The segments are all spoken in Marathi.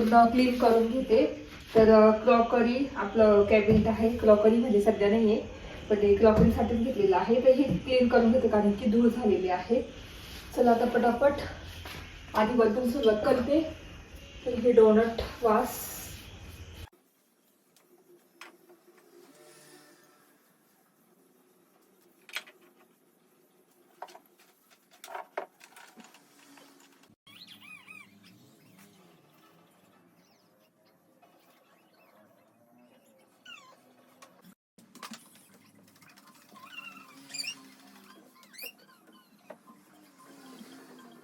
पूर्ण क्लीन करून घेते. तर क्रॉकरी आपलं कॅबिनेट आहे. क्रॉकरी म्हणजे सध्या नाही आहे पण ते क्रॉकरीसाठीच घेतलेलं आहे. तर हे क्लीन करून घेते कारण की धूळ झालेली आहे. चला आता पटापट. आधी वरतून सुरुवात करते. तर हे डोनट वास.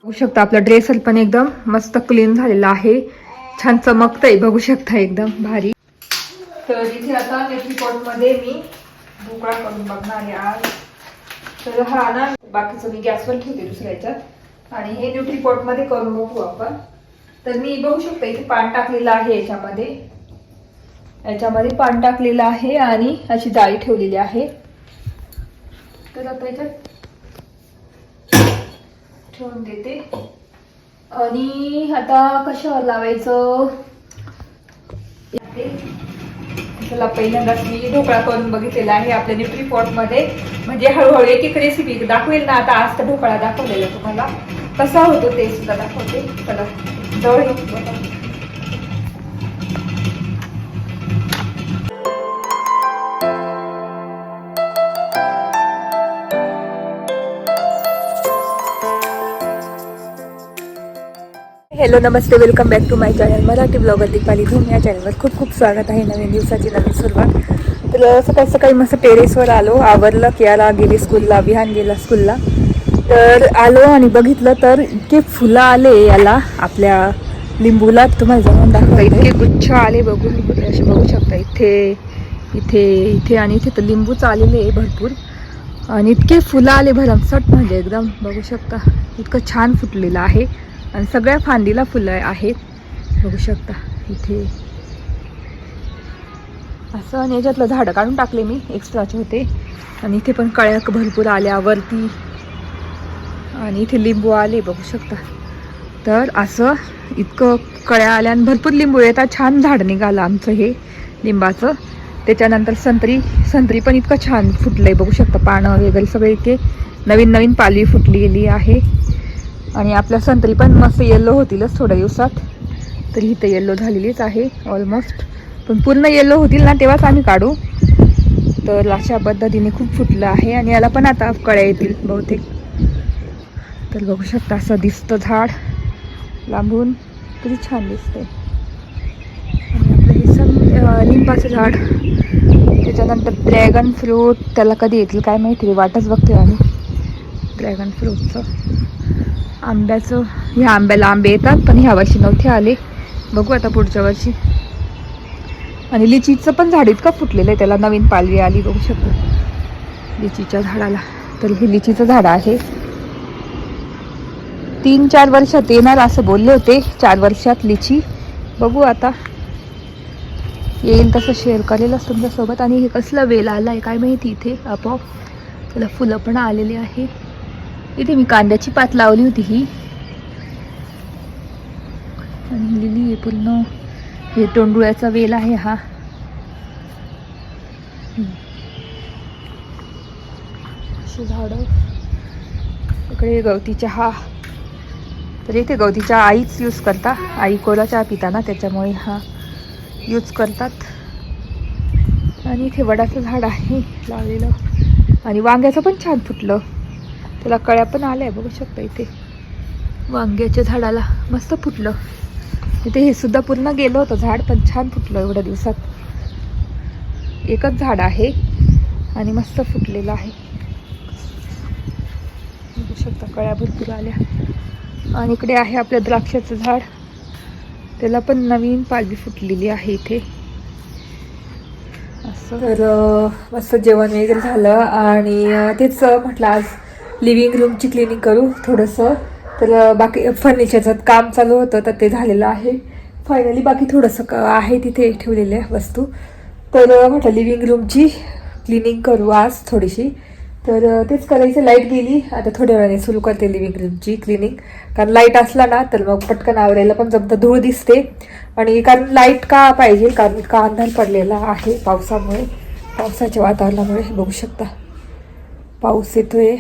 बघू शकता आपला ड्रेसर पण एकदम मस्त क्लीन झालेला आहे. छान चमकतंय बघू शकता एकदम भारी. तर इथे आता नेटरी पॉटमध्ये मी ढोकळा करून बघणार आहे आज. तर हा ना बाकीचं मी गॅसवर ठेवते दुसऱ्या याच्यात आणि हे न्यूट्री पॉटमध्ये करून बघू आपण. तर मी बघू शकता इथे पान टाकलेलं आहे याच्यामध्ये. याच्यामध्ये पान टाकलेलं आहे आणि अशी जाळी ठेवलेली आहे. तर आता याच्यात ठेवून देते. आणि आता कशावर लावायचं? चला पहिल्यांदाच मी ढोकळा करून बघितलेला आहे आपल्या न्यूट्री पॉटमध्ये. म्हणजे हळूहळू एक एक रेसिपी दाखवेल ना आता आज तर ढोकळा दाखवलेला तुम्हाला. कसा होतो ते सुद्धा दाखवते. चला जवळ hello Namaste welcome back to my channel Marathi blogger Deepali Dhoom या चॅनलवर खूप खूप स्वागत आहे. नवीन दिवसाची नवीन सुरुवात. तर सकाळी सकाळी मस्त टेरेसवर आलो. आवरलं आला गेली स्कूलला विहान गेला स्कूलला तर आलो आणि बघितलं तर इतके फुलं आले याला आपल्या लिंबूला. तुम्हाला जाऊन दाखवा इतके गुच्छ आले बघून. असे बघू शकता इथे इथे इथे आणि इथे तर लिंबूच आलेले आहे भरपूर. आणि इतके फुलं आले भरमसट म्हणजे एकदम बघू शकता इतकं छान फुटलेलं आहे. आणि सगळ्या फांदीला फुलं आहेत. बघू शकता इथे. असं आणि याच्यातलं झाडं काढून टाकले मी एक्स्ट्राचे होते. आणि इथे पण कळ्याक भरपूर आल्या वरती. आणि इथे लिंबू आले बघू शकता. तर असं इतकं कळ्या आल्या आणि भरपूर लिंबू येतात छान झाड निघालं आमचं हे लिंबाचं. त्याच्यानंतर संत्री संत्री पण इतकं छान फुटलंय बघू शकता. पानं वगैरे सगळे इथे नवीन नवीन पालवी फुटली गेली आहे. आणि आपल्या संत्री पण मस्त येल्लो होतीलच थोड्या दिवसात. तरी इथं येल्लो झालेलीच आहे ऑलमोस्ट पण पूर्ण येल्लो होतील ना तेव्हाच आम्ही काढू. तर अशा पद्धतीने खूप फुटलं आहे आणि याला पण आता कळ्या येतील बहुतेक. तर बघू शकता असं दिसतं झाड लांबून. किती छान दिसते आणि आपलं हे सम लिंबाचं झाड. त्याच्यानंतर ड्रॅगन फ्रूट त्याला कधी येतील काय माहिती वाटच बघते आम्ही ड्रॅगन फ्रूटचं आंब्याचं ह्या आंब्याला आंबे येतात पण ह्या वर्षी नव्हते आले. बघू आता पुढच्या वर्षी. आणि लिचीचं पण झाड इतकं फुटलेलं आहे त्याला नवीन पालवी आली बघू शकतो. लिचीच्या झाडाला. तर हे लिचीचं झाड आहे. तीन चार वर्षात येणार असं बोलले होते. चार वर्षात लिची. बघू आता. येईल तसं शेअर करेलच तुमच्यासोबत. आणि हे कसलं वेल आलं आहे काय माहिती इथे आपोआप. त्याला फुलं पण आलेली आहे. इथे मी कांद्याची पात लावली होती ही. आणि लिली आहे पूर्ण. हे तोंडुळ्याचा वेल आहे हा. झाडं. इकडे गवती चहा तर इथे गवती चहा आईच यूज करता. आई कोला चहा पिताना त्याच्यामुळे हा यूज करतात. आणि इथे वडाचं झाड आहे लावलेलं. आणि वांग्याचं पण छान फुटलं. त्याला कळ्या पण आल्या बघू शकता इथे. वांग्याच्या झाडाला मस्त फुटलं. इथे हे सुद्धा पूर्ण गेलं होतं झाड पण छान फुटलं एवढ्या दिवसात. एकच झाड आहे आणि मस्त फुटलेलं आहे. बघू शकता कळ्या भरपूर आल्या. आणि इकडे आहे आपल्या द्राक्षाचं झाड. त्याला पण नवीन पालवी फुटलेली आहे इथे. असं. तर मस्त जेवण वगैरे झालं आणि तेच म्हटलं आज लिव्हिंग रूमची क्लिनिंग करू थोडंसं. तर बाकी फर्निचरचं काम चालू होतं तर ते झालेलं आहे. फायनली बाकी थोडंसं क- आहे तिथे ठेवलेल्या वस्तू. तर म्हटलं लिव्हिंग रूमची क्लिनिंग करू आज थोडीशी. तर तेच करायचं लाइट गेली. आता थोड्या वेळाने सुरू करते लिव्हिंग रूमची क्लिनिंग. कारण लाइट असला ना तर मग पटकन आवरायला पण जमतं धूळ दिसते. आणि कारण लाइट का पाहिजे? कारण का अंधार पडलेला आहे पावसामुळे पावसाच्या वातावरणामुळे बघू शकता. पाऊस येतोय.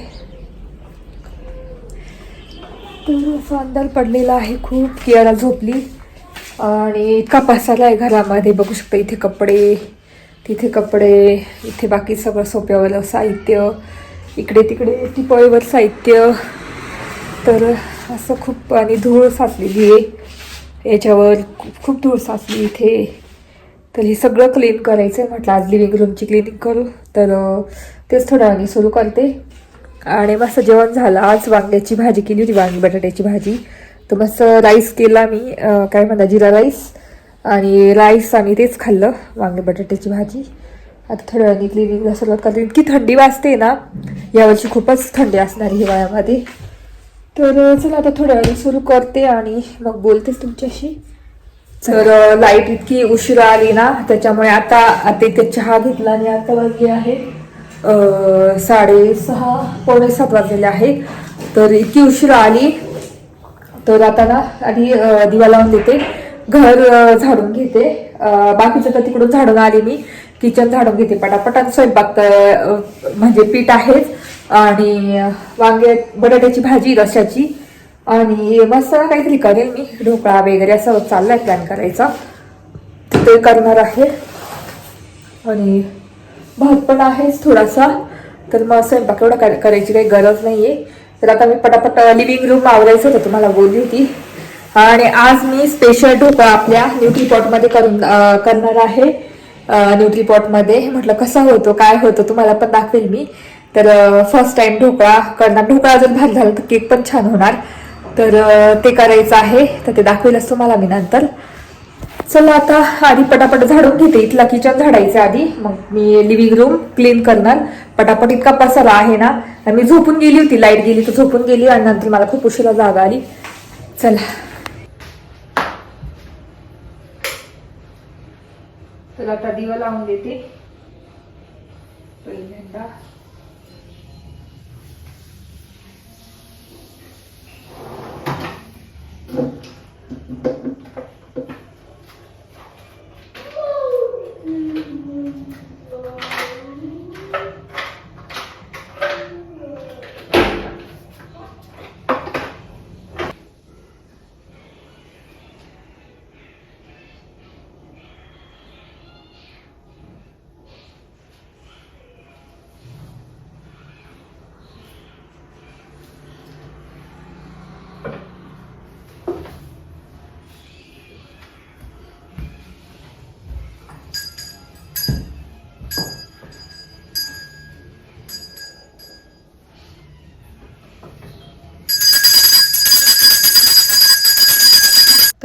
तर असा अंधार पडलेला आहे. खूप कियारा झोपली. आणि इतका पसारा आहे घरामध्ये. बघू शकता इथे कपडे तिथे कपडे इथे बाकी सगळं सोप्यावर साहित्य इकडे तिकडे टिपळीवर साहित्य. तर असं खूप आणि धूळ साचलेली आहे. याच्यावर खूप खूप धूळ साचली इथे. तर हे सगळं क्लीन करायचं आहे म्हटलं. आज लिव्हिंग रूमची क्लिनिंग करू. तर तेच थोड्या वेळाने सुरू करते. आणि मस्त जेवण झालं. आज वांग्याची भाजी केली होती वांगी बटाट्याची भाजी. तर मस्त राईस केला मी. काय म्हणता जिरा राईस आणि राईस आणि तेच खाल्लं वांगे बटाट्याची भाजी. आता थोड्या वेळाने क्लिनिंगला सुरुवात करते. इतकी थंडी वाजते ना यावर्षी खूपच थंडी असणार हिवाळ्यामध्ये. तर चला आता थोड्या वेळाने सुरू करते आणि मग बोलतेच तुमच्याशी. तर लाइट इतकी उशिरा आली ना त्याच्यामुळे आता आता इथे चहा घेतला आणि आता वाजले आहे. साडेसहा पावणे सात वाजलेले आहे. तर इतकी उशिरा आली. तर आता ना आधी दिवा लावून देते. घर झाडून घेते. बाकीचं तर तिकडून झाडून आली मी. किचन झाडून घेते पटापटात स्वयंपाक तर, म्हणजे पीठ आहेच. आणि वांगे बटाट्याची भाजी रशाची आणि मस्त काहीतरी करेल मी. ढोकळा वगैरे असं चाललाय प्लॅन करायचा. ते करणार आहे. आणि भात पण आहेच थोडासा. तर मग स्वयंपाक एवढा कर- करायची काही गरज नाही आहे तर आता मी पटापट लिव्हिंग रूम आवरायचं होतं तुम्हाला बोलली होती. आणि आज मी स्पेशल ढोकळा आपल्या न्यूट्रीपॉटमध्ये करून करणार आहे. न्यूट्रीपॉटमध्ये म्हटलं कसा होतो काय होतं तुम्हाला पण दाखवेल मी. तर फर्स्ट टाइम ढोकळा करणार. ढोकळा जर भात झाला तर केक पण छान होणार. तर ते करायचं आहे. तर ते दाखवेलच तुम्हाला मी नंतर. चला आता आधी पटापट झाडून घेते. इथला किचन झाडायचं आधी. मग मी लिव्हिंग रूम क्लीन करणार. पटापट इतका पसारा आहे ना. मी झोपून गेली होती. लाइट गेली तर झोपून गेली आणि नंतर मला खूप उशिरा जागा आली. चला. तर आता दिवा लावून देते. पहिल्यांदा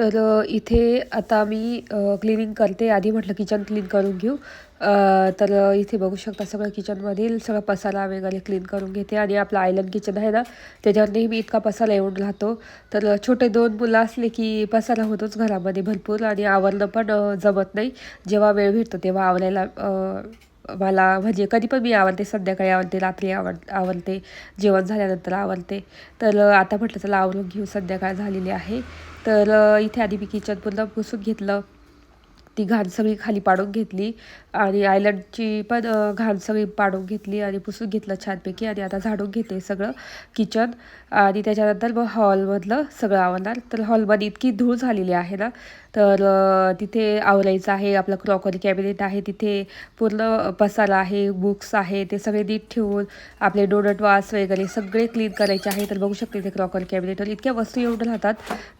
तर इथे आता मी क्लिनिंग करते. आधी म्हटलं किचन क्लीन करून घेऊ. तर इथे बघू शकता सगळं किचनमधील सगळं पसारा वगैरे क्लीन करून घेते. आणि आपलं आयलंड किचन आहे ना त्याच्यावर नेहमी इतका पसारा येऊन राहतो. तर छोटे दोन मुलं असले की पसारा होतोच घरामध्ये भरपूर. आणि आवरणं पण जमत नाही. जेव्हा वेळ भेटतो तेव्हा आवरायला मला म्हणजे कधी पण मी आवडते संध्याकाळी आवडते रात्री आवड आवडते जेवण झाल्यानंतर आवडते तर आता म्हटलं चला आवरून घेऊ. संध्याकाळ झालेली आहे. तर इथे आधी मी किचनमधलं पुसून घेतलं. ती घाण सगळी खाली पाडून घेतली. आणि आयलंडची पण घाण सगळी पाडून घेतली आणि पुसून घेतलं छानपैकी. आणि आता झाडून घेते सगळं किचन आणि त्याच्यानंतर मग हॉलमधलं सगळं आवडणार तर हॉलमध्ये इतकी धूळ झालेली आहे ना तर तिथे आवरायचं आहे आपलं क्रॉकरी कॅबिनेट आहे तिथे पूर्ण पसारा आहे बुक्स आहे ते सगळे नीट ठेवून आपले डोनट वास वगैरे सगळे क्लीन करायचे आहे. तर बघू शकते ते क्रॉकरी कॅबिनेटवर इतक्या वस्तू येऊन राहतात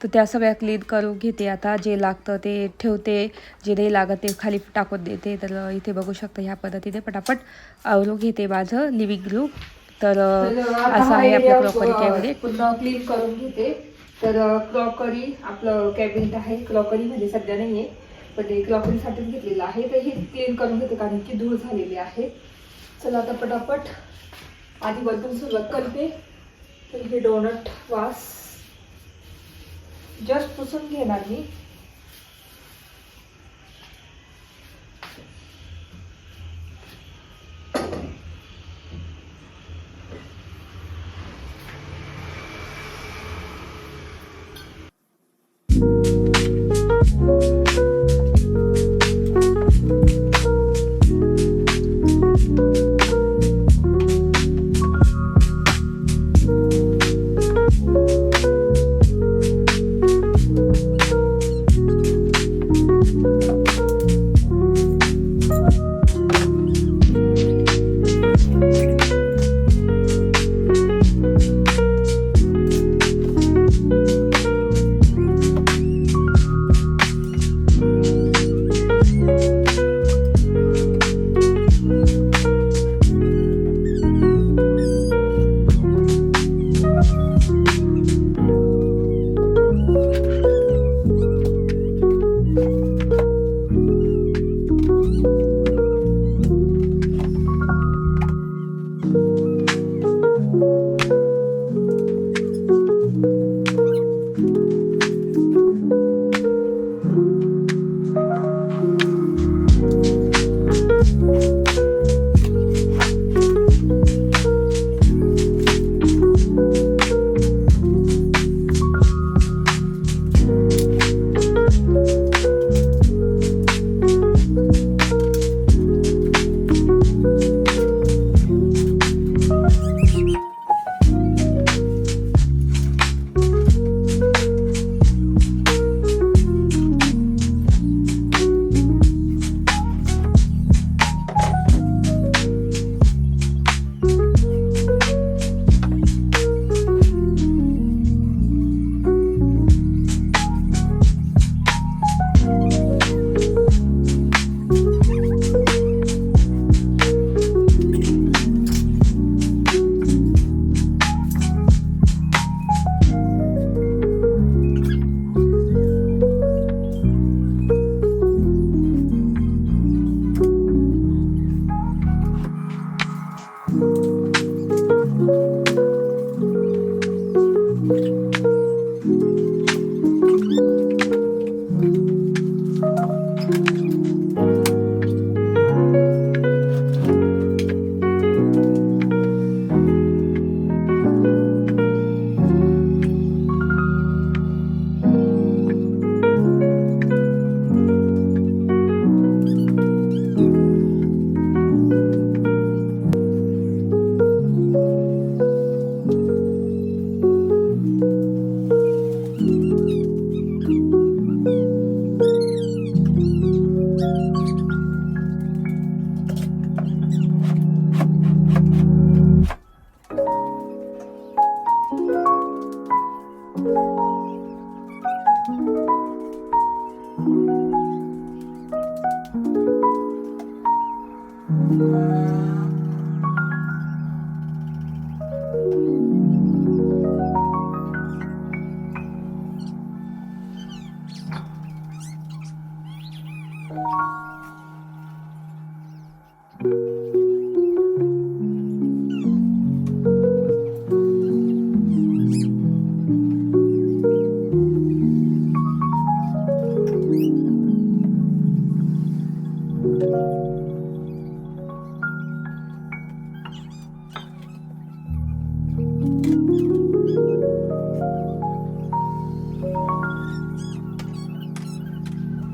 तर त्या सगळ्या क्लीन करून घेते आता. जे लागतं ते ठेवते जे नाही लागत ते खाली टाकून देते. तर इथे बघू शकता ह्या पद्धतीने पटापट आवरून घेते माझं लिव्हिंग रूम तर असं आहे आपलं क्रॉकरी कॅबिनेट पुन्हा क्लीन करून घेते. तर क्रॉकरी आपलं कॅबिनेट आहे. क्रॉकरी म्हणजे सध्या नाही आहे पण ते क्लॉकरीसाठीच घेतलेलं आहे. तर हे क्लीन करून घेते कारण की धूळ झालेली आहे. चला आता पटापट आधी वरतून सुरुवात करते. तर हे डोनट वास. जस्ट पुसून घेणार मी.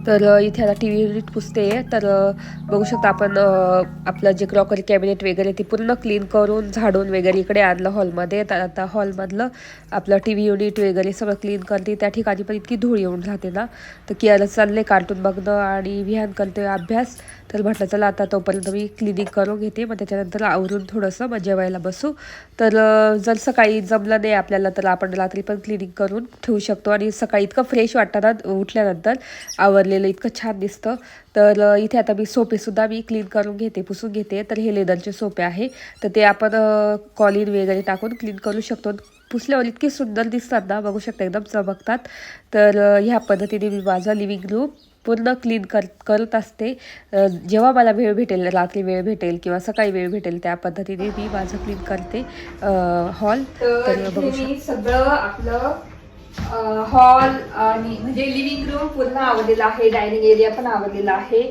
तर इथे आता टी व्ही युनिट पुसते तर बघू शकता आपण आपलं जे क्रॉकरी कॅबिनेट वगैरे ते पूर्ण क्लीन करून झाडून वगैरे इकडे आणलं हॉलमध्ये तर आता हॉलमधलं आपलं टी व्ही युनिट वगैरे सगळं क्लीन करते. त्या ठिकाणी पण इतकी धूळ येऊन राहते ना. तर कियाला चालले कार्टून बघणं आणि विहान करतोय अभ्यास. तर म्हटलं चला आता तोपर्यंत मी क्लिनिक करून घेते. मग त्याच्यानंतर आवरून थोडंसं मग जेवायला बसू. तर जर सकाळी जमलं नाही आपल्याला तर आपण रात्री पण क्लिनिक करून ठेवू शकतो. आणि सकाळी इतकं फ्रेश वाटतं ना उठल्यानंतर. आवरलेलं इतकं छान दिसतं. तर इथे आता मी सोपेसुद्धा मी क्लीन करून घेते पुसून घेते. तर हे लेदरचे सोपे आहे. तर ते आपण कॉलिन वगैरे टाकून क्लीन करू शकतो. पुसल्यावर इतके सुंदर दिसतात ना बघू शकता एकदम चमकतात. तर ह्या पद्धतीने मी माझं लिव्हिंग रूम पूर्ण क्लीन कर करत असते. जेव्हा मला वेळ भेटेल रात्री वेळ भेटेल किंवा सकाळी वेळ भेटेल त्या पद्धतीने मी माझं क्लीन करते हॉल तर बघू शकता सगळं आपलं हॉल आणि म्हणजे लिव्हिंग रूम पूर्ण आवडलेला आहे डायनिंग एरिया पण आवडलेला आहे.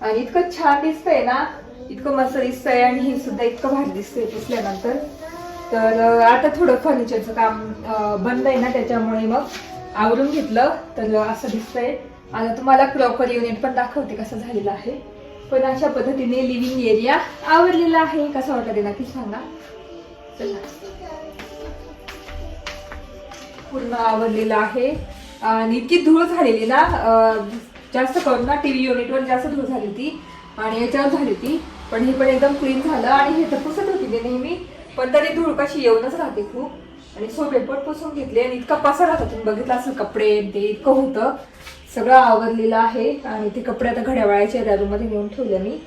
आणि इतकं छान दिसतंय ना इतकं मस्त दिसतंय आणि हे सुद्धा इतकं भारी दिसतंय पुसल्यानंतर. तर आता थोडं फर्निचरचं काम बंद आहे ना त्याच्यामुळे मग आवरून घेतलं तर असं दिसतंय. आता तुम्हाला प्रॉपर युनिट पण दाखवते कसं झालेलं आहे. पण अशा पद्धतीने लिव्हिंग एरिया आवडलेला आहे. कसं वाटत नक्की सांगा. चला. पूर्ण आवडलेला आहे. आणि इतकी धूळ झालेली ना जास्त करून ना टी व्ही युनिटवर जास्त धूळ झाली ती आणि याच्यावर झाली ती पण हे पण एकदम क्लीन झालं आणि हे तर पुसत होती ते नेहमी. पण तरी धूळ कशी येऊनच राहते खूप. आणि सोपे पण पुसून घेतले आणि इतका पसार होता. तुम्ही बघितलं असेल कपडे ते इतकं होतं. सगळं आवरलेलं आहे. आणि ते कपडे आता घड्यावाळ्याच्या रूममध्ये नेऊन ठेवले मी.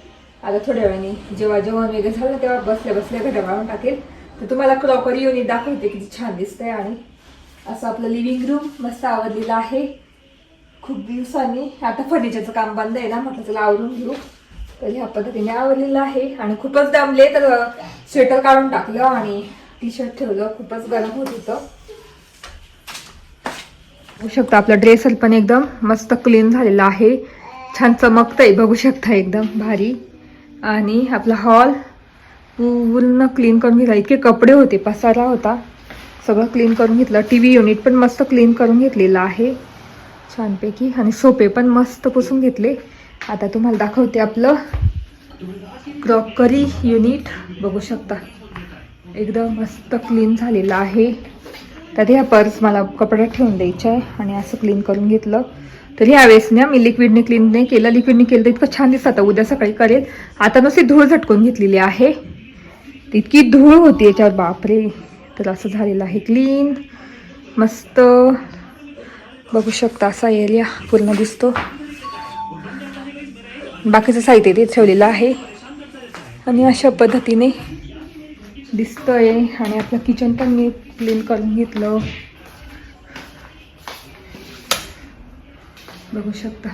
आता थोड्या वेळाने जेव्हा जेवण वगैरे झालं तेव्हा बसल्या बसल्या घड्यावाळून टाकेल. तर तुम्हाला क्रॉकरी युनिट दाखवते किती छान दिसतंय आणि असं आपलं लिव्हिंग रूम मस्त आवडलेलं आहे. खूप दिवसांनी आता फर्निचरचं काम बंद आहे ना म्हटलं चला आवरून घेऊ. तर ह्या पद्धतीने आवडलेलं आहे आणि खूपच दमले तर स्वेटर काढून टाकलं आणि टी शर्ट ठेवलं. खूपच गरम होत होतं. बघू शकता आपला ड्रेसर पण एकदम मस्त क्लीन झालेला आहे. छान चमकतंय बघू शकता एकदम भारी. आणि आपला हॉल पूर्ण क्लीन करून घेतला. इतके कपडे होते पसारा होता. सगळं क्लीन करून घेतलं. टी व्ही युनिट पण मस्त क्लीन करून घेतलेलं आहे. छानपैकी आणि सोपे पण मस्त पुसून घेतले. आता तुम्हाला दाखवते आपलं क्रॉकरी युनिट बघू शकता. एकदम मस्त क्लीन झालेलं आहे. त्यात ह्या पर्स मला कपड्यात ठेवून द्यायच्या आहे आणि असं क्लीन करून घेतलं. तर ह्यावेळेस ना मी लिक्विडने क्लीन नाही केलं. लिक्विडने केलं तर इतकं छान दिसतं. आता उद्या सकाळी करेल. आता नुसती धूळ झटकून घेतलेली आहे. इतकी धूळ होती याच्यावर. बापरे. तर असं झालेलं आहे. क्लीन मस्त. बघू शकता असा एरिया पूर्ण दिसतो. बाकीचं साहित्य ते ठेवलेलं आहे. आणि अशा पद्धतीने दिसतंय. आणि आपलं किचन पण मी क्लीन करून घेतलं. बघू शकता.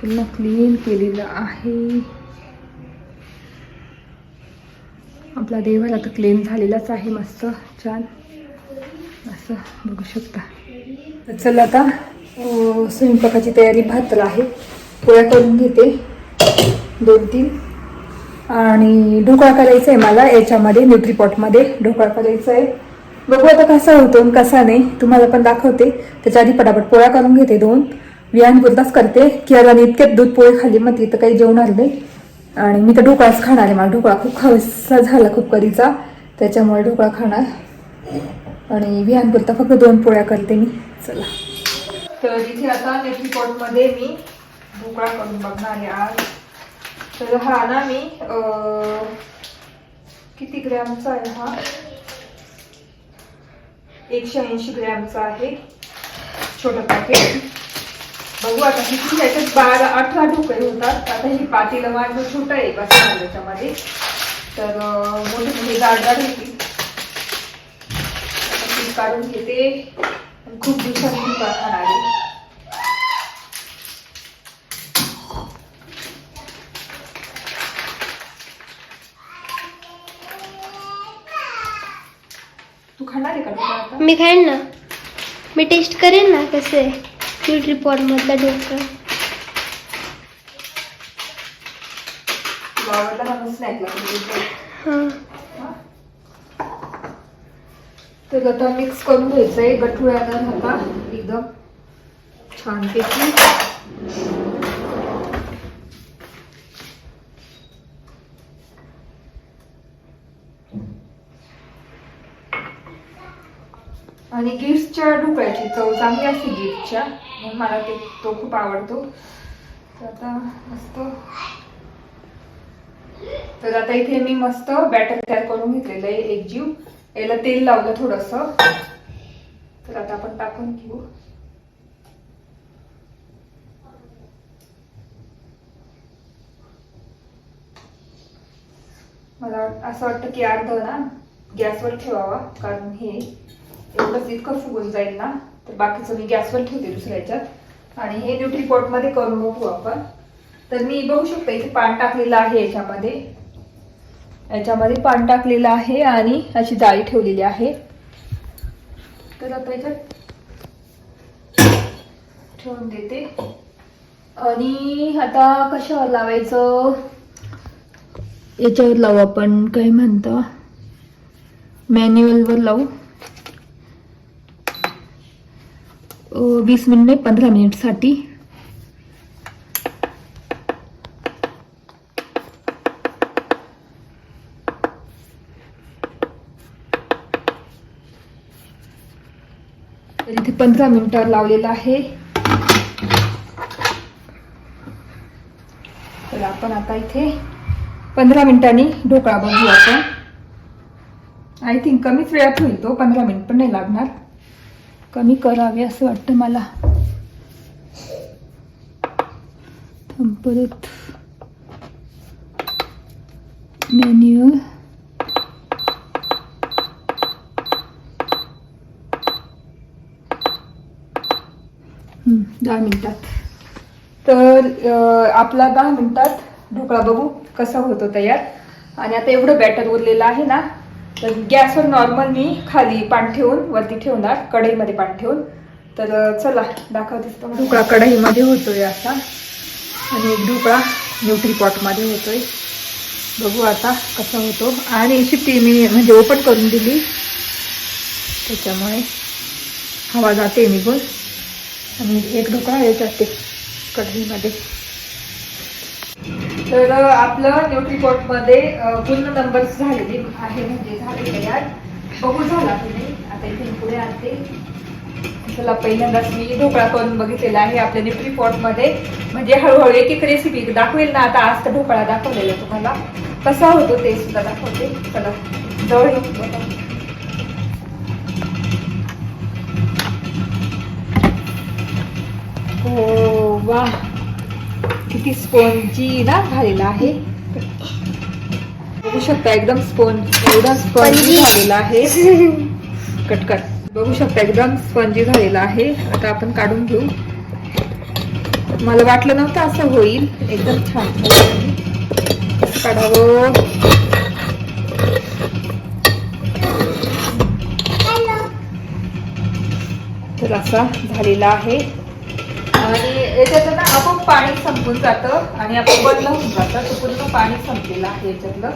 पूर्ण क्लीन केलेलं आहे. आपला देवाला तर क्लीन झालेलाच आहे मस्त छान. असं बघू शकता. चल चला आता स्वयंपाकाची तयारी भातला आहे. पोळ्या करून घेते दोन तीन आणि ढोकळा करायचा आहे मला याच्यामध्ये न्यूट्रीपॉटमध्ये ढोकळा करायचा आहे. बघू आता कसा होतो कसा नाही. तुम्हाला पण दाखवते. त्याच्या आधी पटापट पोळ्या करून घेते दोन. विहान पुरताच करते. आणि इतक्यात दूध पोळे खाली मग तिथं काही जेवणार नाही. आणि मी तर ढोकळाच खाणार आहे. मला ढोकळा खूप खावासा झाला खूप कधीचा. त्याच्यामुळे ढोकळा खाणार. आणि विहानपुरता फक्त दोन पोळ्या करते मी. चला. तर इथे आता पॉटमध्ये मी ढोकळा करून बघणार आहे आज. तर हा ना मी किती ग्रॅमचा आहे हा? एकशे ऐंशी ग्रॅमचा आहे. छोटं पॅकेट बघू आता किती त्याच्यात बारा अठरा ढोकळे होतात. आता ही पातेलं माझं छोटं आहे बस त्याच्यामध्ये. तर अं, मोठे म्हणजे मोठे जाडदार होती काढून घेते. खूप दिवसांनी ढोकळा खाणार आहे तू खाणार आहे का मी खाईन ना. मी टेस्ट करेन ना कसं आहे. न्यूट्री मधला ढोकळा तुला आवडला का स्नॅकला हां. तर आता मिक्स करून घ्यायचंय. गठुळ्याला झाला एकदम छानपैकी आणि गिफ्टच्या ढोकळ्याची चव चांगली असते गिफ्टच्या म्हणून मला ते तो खूप आवडतो. तर आता मस्त. तर आता इथे मी मस्त बॅटर तयार करून घेतलेलं आहे एक जीव. याला तेल लावलं थोडस. तर आता आपण टाकून घेऊ. मला असं वाटतं की अर्ध ना गॅसवर ठेवावा कारण हे एवढंच इतकं फुगून जाईल ना. तर बाकीचं मी गॅसवर ठेवते दुसऱ्या याच्यात. आणि हे न्यूट्री पॉटमध्ये करून बघू आपण. तर मी बघू शकतो इथे पान टाकलेलं आहे याच्यामध्ये. याच्यामध्ये पान टाकलेलं आहे आणि अशी जाळी ठेवलेली आहे. तर आता याच्यात ठेवून देते. आणि आता कशावर लावायचं? याच्यावर लावू आपण काय म्हणता? मॅन्युअलवर लावू. वीस मिनिट नाही पंधरा मिनिटसाठी. तर इथे पंधरा मिनिटावर लावलेलं आहे. तर आपण आता इथे पंधरा मिनिटांनी ढोकळा बघू आपण. आय थिंक कमीच वेळात होईल तो पंधरा मिनिट पण नाही लागणार. कमी करावे असं वाटतं मला. परत. मॅन्युअल दहा मिनिटात. तर आपला दहा मिनिटात ढोकळा बघू कसा होतो तयार. आणि आता एवढं बॅटर उरलेलं आहे ना तर गॅसवर नॉर्मल मी खाली पान ठेवून वरती ठेवणार कढईमध्ये पान ठेवून. तर चला दाखवतेस तुम्हाला. ढोकळा कढईमध्ये होतोय आता. आणि एक ढोकळा न्यूट्री पॉटमध्ये होतोय. बघू आता कसा होतो. आणि शिट्टी मी म्हणजे ओपन करून दिली. त्याच्यामुळे हवा जाते निघून. आणि एक ढोकळा याच्यात ते कढईमध्ये. तर आपलं न्यूट्रीपॉटमध्ये पूर्ण नंबर्स झालेले आहे म्हणजे झाले तयार. बघू झाला तुम्ही. आता इथे पुढे आणते. चला पहिल्यांदाच मी ढोकळा करून बघितलेला आहे आपल्या न्यूट्री पॉटमध्ये म्हणजे हळूहळू एक एक रेसिपी दाखवेल ना. आता आज तर ढोकळा दाखवलेला तुम्हाला. कसा होतो ते सुद्धा दाखवते. चला जवळ येऊ. हो वा. किती स्पॉन्जी ना झालेला आहे. बघू शकता एकदम स्पॉन्ज एवढा स्पॉन्जी. झालेला आहे. कटकट बघू शकता एकदम स्पंजी झालेला आहे. आता आपण काढून घेऊ. मला वाटलं नव्हतं असं होईल. एकदम छान. काढावं. तर असा झालेला आहे. आणि याच्यातलं ना आपण पाणी संपून जातं आणि आपण बदल होऊन जातं. तर पूर्ण पाणी संपलेलं आहे याच्यातलं.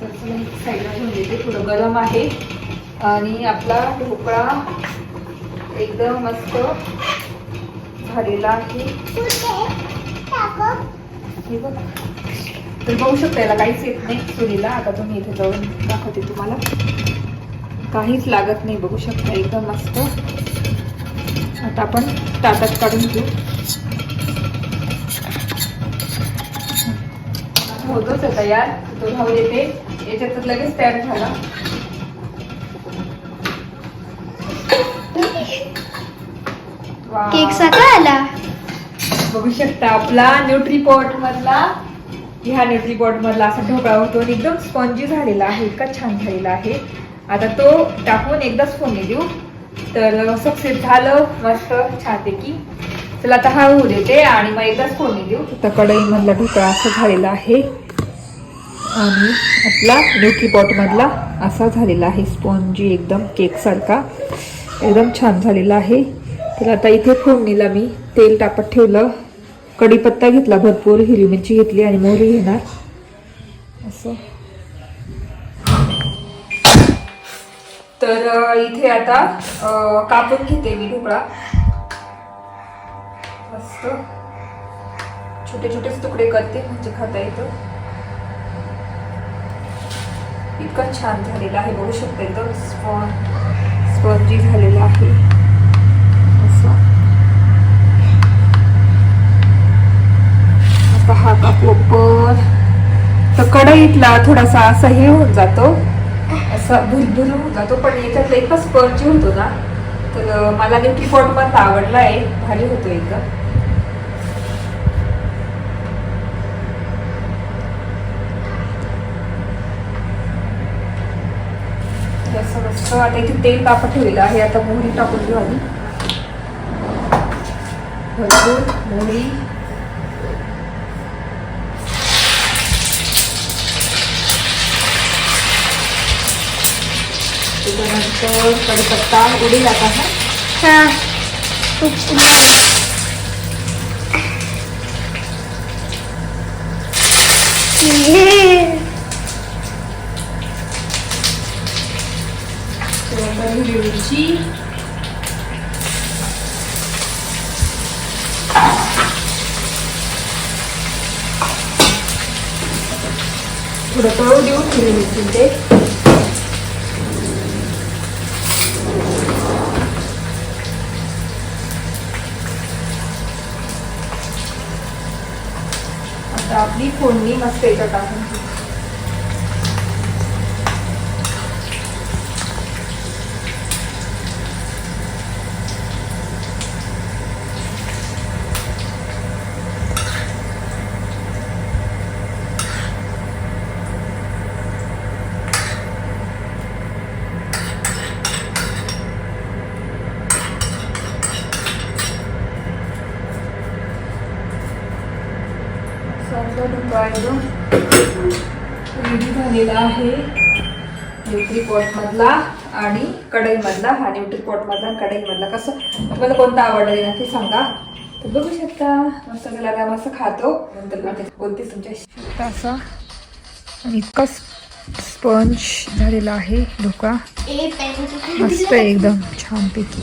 तर एक साईडला घेऊन देते. थोडं गरम आहे. आणि आपला ढोकळा एकदम मस्त झालेला आहे. हे बघा. तर बघू शकता याला काहीच येत नाही चुलीला. आता तुम्ही इथे जाऊन दाखवते तुम्हाला. काहीच लागत नाही बघू शकता. एकदम मस्त. आता आपण ताटात काढून घेऊ. होतोच आहे तयार तो भाऊ येते. याच्यात लगेच तयार झाला. केक सकाळ आला. बघू शकता आपला न्यूट्रीपॉट मधला. ह्या न्यूट्रीपॉट मधला असा ढोकळा होतो आणि एकदम स्पॉन्जी झालेला आहे इतका छान झालेला आहे. आता तो टाकून एकदाच फोडणी देऊ. तर सक्सेस झालं मस्त छानपैकी. चला आता हा होऊ देते आणि मग एकदाच फोडणी देऊ. आता कढईमधला ढोकळा असा झालेला आहे. आणि आपला न्यूट्रीपॉट पॉटमधला असा झालेला आहे. स्पॉन्जी एकदम केकसारखा एकदम छान झालेला आहे. तर आता इथे फोडणीला मी तेल टाकत ठेवलं. कढीपत्ता घेतला भरपूर हिरवी मिरची घेतली आणि मोहरी घेणार. असं. तर इथे आता कापून घेते मी ढोकळा. मस्त. छोटे छोटेच तुकडे करते म्हणजे खाता येतं. इतकं छान झालेला आहे बघू शकता एकदम स्पॉन स्पॉन्जी झालेला आहे. असं आता हा कापू पण तर कढईतला थोडासा असा हे होऊन जातो. असा भुलभुल होता तो पण याच्यातला इतका स्पर्च होतो ना तर मला नेमकी पॉट पण आवडला आहे भारी होतो एकदम मस्त आता इथे तेल तापत ठेवलेलं आहे आता मोहरी टाकून घेऊ आधी. भरपूर मोहरी. हा. हा. त्यानंतर मिरची थोडं तळू देऊ हिरवी मिरची ते आता आपली फोडणी मस्त याच्यात टाकून. एकदम रेडी झालेला आहे. न्यूट्री पॉट मधला आणि कढई मधला. हा न्यूट्री पॉट मधला आणि कढई मधला. कसं? तुम्हाला कोणता आवडला नक्की सांगा. तर बघू शकता मस्त त्याला मस्त खातो. नंतर ते बोलते तुमच्या असा. आणि इतका स्पंज झालेला आहे पेन मस्त आहे एकदम छानपैकी.